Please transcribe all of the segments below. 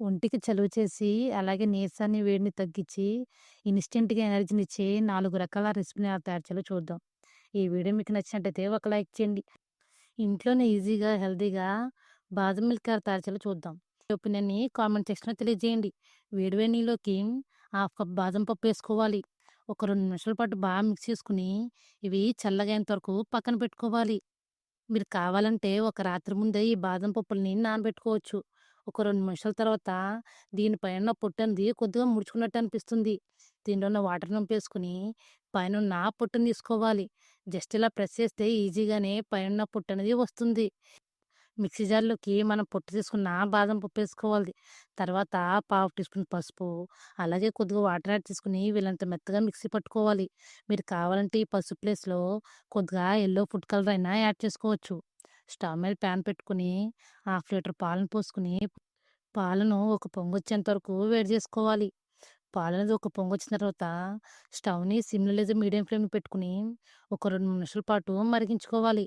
ఒంటికి చలువ చేసి, అలాగే నీరసాన్ని, వేడిని తగ్గించి, ఇన్‌స్టంట్‌గా ఎనర్జీనిచ్చే 4 రకాల రెసిపీని ఎలా తయారు చేయాలో చూద్దాం. ఈ వీడియో మీకు నచ్చినట్టయితే ఒక లైక్ చేయండి. ఇంట్లోనే ఈజీగా, హెల్తీగా బాదం మిల్క్ ఎలా తయారు చేయాలో చూద్దాం. మీ ఒపీనియన్‌ని కామెంట్ సెక్షన్‌లో తెలియజేయండి. వేడి నీళ్ళలోకి హాఫ్ కప్ బాదం పప్పు వేసుకోవాలి. ఒక 2 నిమిషాల పాటు బాగా మిక్స్ చేసుకొని, ఇవి చల్లగయ్యేంత వరకు పక్కన పెట్టుకోవాలి. మీరు కావాలంటే ఒక రాత్రి ముందే ఈ బాదం పప్పుల్ని నానబెట్టుకోవచ్చు. ఒక రెండు నిమిషాల తర్వాత దీని పైనున్న పొట్టనేది కొద్దిగా ముడుచుకున్నట్టు అనిపిస్తుంది. దీనిలో ఉన్న వాటర్ నింపేసుకుని పైన నా పొట్టును తీసుకోవాలి. జస్ట్ ఇలా ప్రెస్ చేస్తే ఈజీగానే పైనున్న పొట్టనేది వస్తుంది. మిక్సీ జార్‌లోకి మనం పొట్టు తీసుకున్న బాదం పప్పు వేసుకోవాలి. తర్వాత పావు టీ స్పూన్ పసుపు, అలాగే కొద్దిగా వాటర్ యాడ్ తీసుకుని వీళ్ళంత మెత్తగా మిక్సీ పట్టుకోవాలి. మీరు కావాలంటే ఈ పసుపు ప్లేస్‌లో కొద్దిగా ఎల్లో ఫుడ్ కలర్ అయినా యాడ్ చేసుకోవచ్చు. స్టవ్ మీద ప్యాన్ పెట్టుకొని, హాఫ్ లీటర్ పాలను పోసుకొని, పాలను ఒక పొంగు వచ్చేంత వరకు వేడి చేసుకోవాలి. పాలనేది ఒక పొంగు వచ్చిన తర్వాత స్టవ్‌ని సిమ్‌లో లేదా మీడియం ఫ్లేమ్ పెట్టుకొని, ఒక రెండు నిమిషాల పాటు మరిగించుకోవాలి.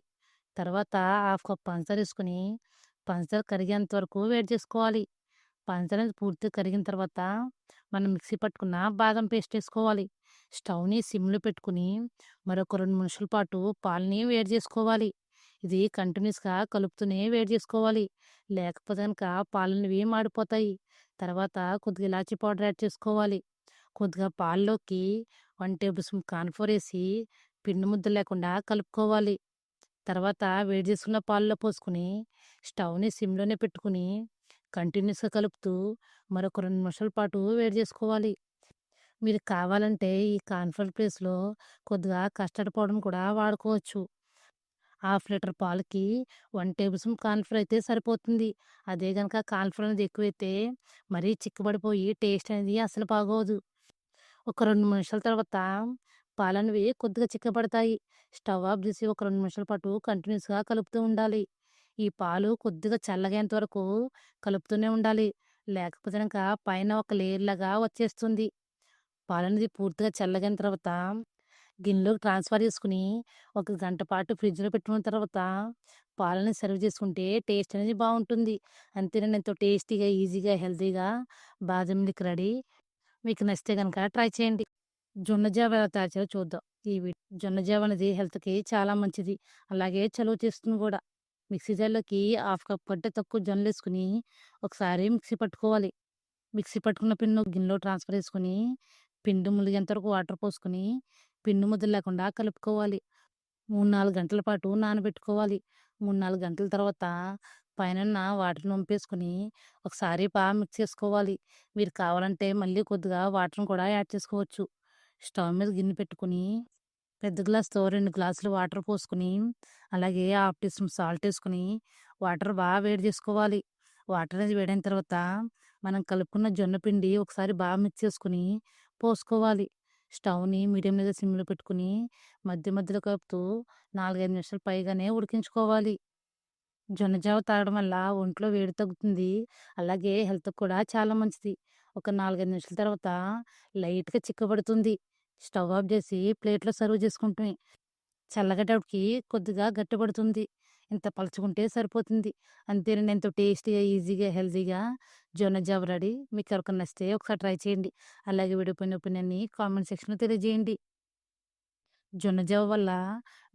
తర్వాత హాఫ్ కప్ పంచదార ఏసుకొని, పంచదార కరిగేంత వరకు వేడి చేసుకోవాలి. పంచదార అనేది పూర్తిగా కరిగిన తర్వాత, మనం మిక్సీ పట్టుకున్న బాదం పేస్ట్ వేసుకోవాలి స్టవ్‌ని సిమ్‌లో పెట్టుకొని, మరొక రెండు నిమిషాల పాటు పాలని వేడి చేసుకోవాలి. ఇది కంటిన్యూస్గా కలుపుతూనే వేడి చేసుకోవాలి. లేకపోతే కనుక పాలనివి మాడిపోతాయి. తర్వాత కొద్దిగా ఇలాచీ పౌడర్ యాడ్ చేసుకోవాలి. కొద్దిగా పాల్లోకి వన్ టేబుల్ స్పూన్ కాన్ఫోర్ వేసి పిండి ముద్ద లేకుండా కలుపుకోవాలి. తర్వాత వేడి చేసుకున్న పాలలో పోసుకొని, స్టవ్‌ని సిమ్‌లోనే పెట్టుకొని, కంటిన్యూస్గా కలుపుతూ మరొక రెండు నిమిషాల పాటు వేడి చేసుకోవాలి. మీరు కావాలంటే ఈ కాన్ఫర్ ప్లేస్‌లో కొద్దిగా కస్టర్డ్ పౌడర్‌ని కూడా వాడుకోవచ్చు. హాఫ్ లీటర్ పాలకి వన్ టేబుల్ స్పూన్ కార్న్‌ఫ్లోర్ అయితే సరిపోతుంది. అదే కనుక కార్న్‌ఫ్లోర్ అనేది ఎక్కువైతే మరీ చిక్కబడిపోయి టేస్ట్ అనేది అసలు బాగోదు. ఒక రెండు నిమిషాల తర్వాత పాలనేవి కొద్దిగా చిక్కబడతాయి. స్టవ్ ఆఫ్ చేసి ఒక రెండు నిమిషాల పాటు కంటిన్యూస్గా కలుపుతూ ఉండాలి. ఈ పాలు కొద్దిగా చల్లగయ్యేంత వరకు కలుపుతూనే ఉండాలి. లేకపోతే కనుక పైన ఒక లేయర్ లాగా వచ్చేస్తుంది. పాలనేది పూర్తిగా చల్లగైన తర్వాత గిన్నెలోకి ట్రాన్స్‌ఫర్ చేసుకుని ఒక గంట పాటు ఫ్రిడ్జ్‌లో పెట్టుకున్న తర్వాత పాలని సర్వ్ చేసుకుంటే టేస్ట్ అనేది బాగుంటుంది అంతేనండి ఎంతో టేస్టీగా, ఈజీగా, హెల్తీగా బాదం మిల్క్ రెడీ. మీకు నచ్చితే కనుక ట్రై చేయండి. జొన్న జావ ఎలా తయారు చేయాలో చూద్దాం. ఈ జొన్న జావ అనేది హెల్త్‌కి చాలా మంచిది. అలాగే చలువ చేస్తుంది కూడా. మిక్సీ జార్‌లోకి హాఫ్ కప్ కంటే తక్కువ జొన్నలు వేసుకుని ఒకసారి మిక్సీ పట్టుకోవాలి. మిక్సీ పట్టుకున్న పిండి గిన్నెలో ట్రాన్స్‌ఫర్ చేసుకుని పిండి ములిగేంత వరకు వాటర్ పోసుకొని, పిండి ముద్ర లేకుండా కలుపుకోవాలి. 3, 4 గంటల పాటు నానబెట్టుకోవాలి. 3, 4 గంటల తర్వాత పైనున్న వాటర్ వంపేసుకొని, ఒకసారి బాగా మిక్స్ చేసుకోవాలి. మీరు కావాలంటే మళ్ళీ కొద్దిగా వాటర్‌ని కూడా యాడ్ చేసుకోవచ్చు. స్టవ్ మీద గిన్నె పెట్టుకొని, పెద్ద గ్లాస్‌తో రెండు గ్లాసులు వాటర్ పోసుకొని, అలాగే హాఫ్ టీ స్పూన్ సాల్ట్ వేసుకుని వాటర్ బాగా వేడి చేసుకోవాలి. వాటర్ అనేది వేడైన తర్వాత, మనం కలుపుకున్న జొన్న పిండి ఒకసారి బాగా మిక్స్ చేసుకొని పోసుకోవాలి. స్టవ్‌ని మీడియం లేదా సిమ్‌లో పెట్టుకొని, మధ్య మధ్యలో కలుపుతూ 4, 5 నిమిషాలు పైగానే ఉడికించుకోవాలి. జొన్న జావ తాగడం వల్ల ఒంట్లో వేడి తగ్గుతుంది. అలాగే హెల్త్ కూడా చాలా మంచిది. ఒక 4, 5 నిమిషాల తర్వాత లైట్‌గా చిక్కబడుతుంది. స్టవ్ ఆఫ్ చేసి ప్లేట్‌లో సర్వ్ చేసుకుంటుంది చల్లగడ్డకి కొద్దిగా గట్టిపడుతుంది. ఇంత పలుచుకుంటే సరిపోతుంది. అంతేనండి ఎంతో టేస్టీగా, ఈజీగా, హెల్తీగా జొన్న జావ రెడీ. మీకు ఎవరికైనా నచ్చితే ఒకసారి ట్రై చేయండి. అలాగే విడిపోయిన ఒపీనియన్‌ని కామెంట్ సెక్షన్‌లో తెలియజేయండి. జొన్న జావ వల్ల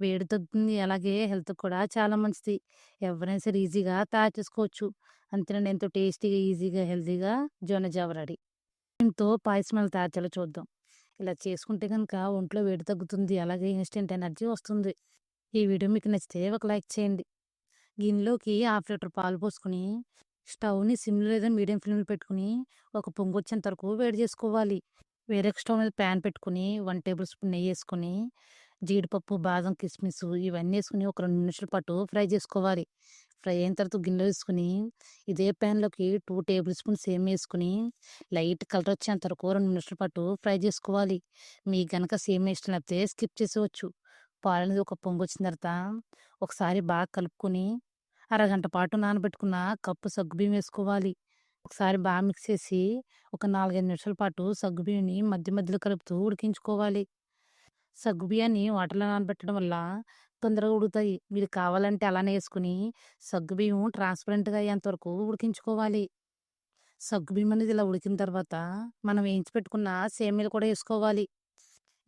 వేడి తగ్గుతుంది. అలాగే హెల్త్‌కి కూడా చాలా మంచిది. ఎవరైనా సరే ఈజీగా తయారు చేసుకోవచ్చు. అంతేనండి ఎంతో టేస్టీగా, ఈజీగా, హెల్తీగా జొన్న జావ రెడీ. దీంతో పాయసం ఎలా తయారు చేయాలో చూద్దాం. ఇలా చేసుకుంటే కనుక ఒంట్లో వేడి తగ్గుతుంది. అలాగే ఇన్స్టెంట్ ఎనర్జీ వస్తుంది. ఈ వీడియో మీకు నచ్చితే ఒక లైక్ చేయండి. గిన్నెలోకి హాఫ్ లీటర్ పాలు పోసుకొని, స్టవ్‌ని సిమ్‌లో లేదా మీడియం ఫ్లేమ్‌లో పెట్టుకొని, ఒక పొంగొచ్చేంత వరకు వేడి చేసుకోవాలి. వేరే స్టవ్ మీద ప్యాన్ పెట్టుకొని, 1 టేబుల్ స్పూన్ నెయ్యి వేసుకుని జీడిపప్పు, బాదం, కిస్మిస్ ఇవన్నీ వేసుకుని ఒక రెండు నిమిషాల పాటు ఫ్రై చేసుకోవాలి. ఫ్రై అయిన తర్వాత గిన్నెలో వేసుకుని ఇదే ప్యాన్‌లోకి టూ టేబుల్ స్పూన్ సేమ్ వేసుకుని లైట్ కలర్ వచ్చేంత వరకు రెండు నిమిషాల పాటు ఫ్రై చేసుకోవాలి. మీకు గనక సేమ్ ఇష్టం లేకపోతే స్కిప్ పాలు పాలనేది ఒక పొంగొచ్చిన తర్వాత, ఒకసారి బాగా కలుపుకొని, అరగంట పాటు నానబెట్టుకున్న కప్పు సగ్గుబియ్యం వేసుకోవాలి. ఒకసారి బాగా మిక్స్ చేసి, ఒక 4, 5 నిమిషాల పాటు సగ్గుబియ్యంని మధ్య మధ్యలో కలుపుతూ ఉడికించుకోవాలి. సగ్గుబియ్యాన్ని వాటర్‌లో నానబెట్టడం వల్ల తొందరగా ఉడుకుతాయి. మీరు కావాలంటే అలానే వేసుకుని సగ్గుబియ్యం ట్రాన్స్‌పరెంట్‌గా అయ్యేంత వరకు ఉడికించుకోవాలి. సగ్గుబియ్యం అనేది ఇలా ఉడికిన తర్వాత మనం వేయించి పెట్టుకున్న సేమీలు కూడా వేసుకోవాలి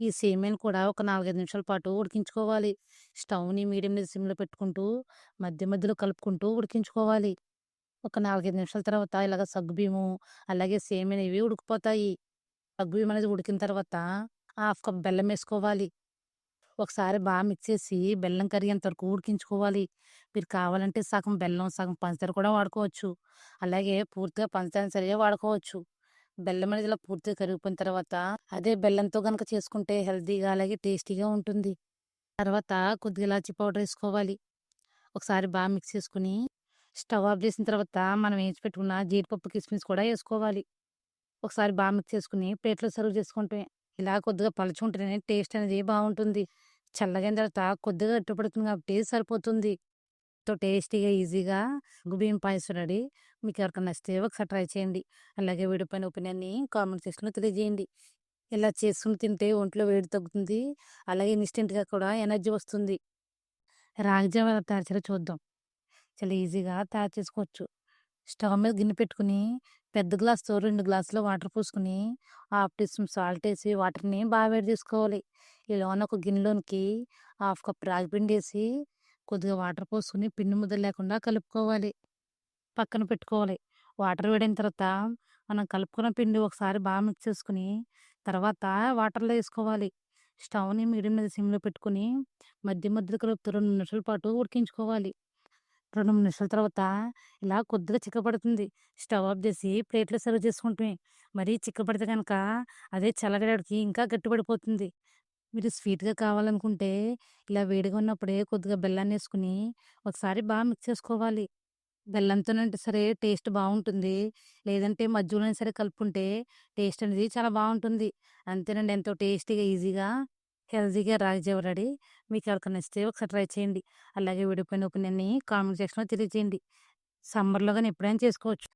ఈ సేమియాని కూడా ఒక నాలుగైదు నిమిషాల పాటు ఉడికించుకోవాలి. స్టవ్ని మీడియం మీద సిమ్లో పెట్టుకుంటూ మధ్య మధ్యలో కలుపుకుంటూ ఉడికించుకోవాలి. ఒక నాలుగైదు నిమిషాల తర్వాత ఇలాగ సగ్గుబియ్యము అలాగే సేమియాలు ఇవి ఉడికిపోతాయి. సగ్గుబియ్యం అనేది ఉడికిన తర్వాత హాఫ్ కప్ బెల్లం వేసుకోవాలి. ఒకసారి బాగా మిక్స్ చేసి బెల్లం కరిగేంత వరకు ఉడికించుకోవాలి. మీరు కావాలంటే సగం బెల్లం సగం పంచదార కూడా వాడుకోవచ్చు. అలాగే పూర్తిగా పంచదార సరిగా వాడుకోవచ్చు. బెల్లం అనేది ఇలా పూర్తిగా కరిగిపోయిన తర్వాత అదే బెల్లంతో కనుక చేసుకుంటే హెల్తీగా అలాగే టేస్టీగా ఉంటుంది. తర్వాత కొద్దిగా ఇలాచీ పౌడర్ వేసుకోవాలి. ఒకసారి బాగా మిక్స్ చేసుకుని స్టవ్ ఆఫ్ చేసిన తర్వాత మనం వేసి పెట్టుకున్న జీడిపప్పు కిస్మిస్ కూడా వేసుకోవాలి. ఒకసారి బాగా మిక్స్ చేసుకుని ప్లేట్లో సర్వ్ చేసుకుంటే ఇలా కొద్దిగా పలుచుకుంటేనే టేస్ట్ అనేది బాగుంటుంది. చల్లగైన తర్వాత కొద్దిగా గట్టిపడుతుంది కాబట్టి సరిపోతుంది. తో టేస్టీగా ఈజీగా గుబీన్ పాయసం రెడీ మీకు ఎవరికైనా నచ్చితే ఒకసారి ట్రై చేయండి. అలాగే వీడియో ఒపీనియన్ని కామెంట్ సెక్షన్లో తెలియజేయండి. ఇలా చేసుకుని తింటే ఒంట్లో వేడి తగ్గుతుంది అలాగే ఇన్స్టెంట్గా కూడా ఎనర్జీ వస్తుంది. రాగి ఎలా తయారు చేయాలో చూద్దాం. చాలా ఈజీగా తయారు చేసుకోవచ్చు. స్టవ్ మీద గిన్నె పెట్టుకుని పెద్ద గ్లాస్తో రెండు గ్లాసులు వాటర్ పోసుకుని హాఫ్ టీ స్పూన్ సాల్ట్ వేసి వాటర్ని బాగా వేడి చేసుకోవాలి. ఇలాన ఒక గిన్నెలోనికి హాఫ్ కప్ రాగి పిండి వేసి కొద్దిగా వాటర్ పోసుకుని పిండి ముద్ద లేకుండా కలుపుకోవాలి. పక్కన పెట్టుకోవాలి. వాటర్ వేడిన తర్వాత మనం కలుపుకున్న పిండి ఒకసారి బాగా మిక్స్ చేసుకుని తర్వాత వాటర్లో వేసుకోవాలి. స్టవ్ని మీడియం మీద సిమ్లో పెట్టుకుని మధ్య మధ్యలో కలుపుతూ రెండు నిమిషాల పాటు ఉడికించుకోవాలి. రెండు నిమిషాల తర్వాత ఇలా కొద్దిగా చిక్కపడుతుంది స్టవ్ ఆఫ్ చేసి ప్లేట్లో సర్వ్ చేసుకుంటే మరీ చిక్కపడితే కనుక అదే చల్లగడానికి ఇంకా గట్టిపడిపోతుంది. మీరు స్వీట్గా కావాలనుకుంటే ఇలా వేడిగా ఉన్నప్పుడే కొద్దిగా బెల్లాన్ని వేసుకుని ఒకసారి బాగా మిక్స్ చేసుకోవాలి. బెల్లంతోనంటే సరే టేస్ట్ బాగుంటుంది. లేదంటే మధ్యలోనే సరే కలుపుకుంటే టేస్ట్ అనేది చాలా బాగుంటుంది. అంతేనండి ఎంతో టేస్టీగా ఈజీగా హెల్తీగా రాగి జావ రెడీ. మీకు ఎవరికైనా నచ్చితే ఒకసారి ట్రై చేయండి. అలాగే విడిపోయిన పైన ఒపీనియన్ని కామెంట్ సెక్షన్లో తెలియజేయండి. సమ్మర్లో కానీ ఎప్పుడైనా చేసుకోవచ్చు.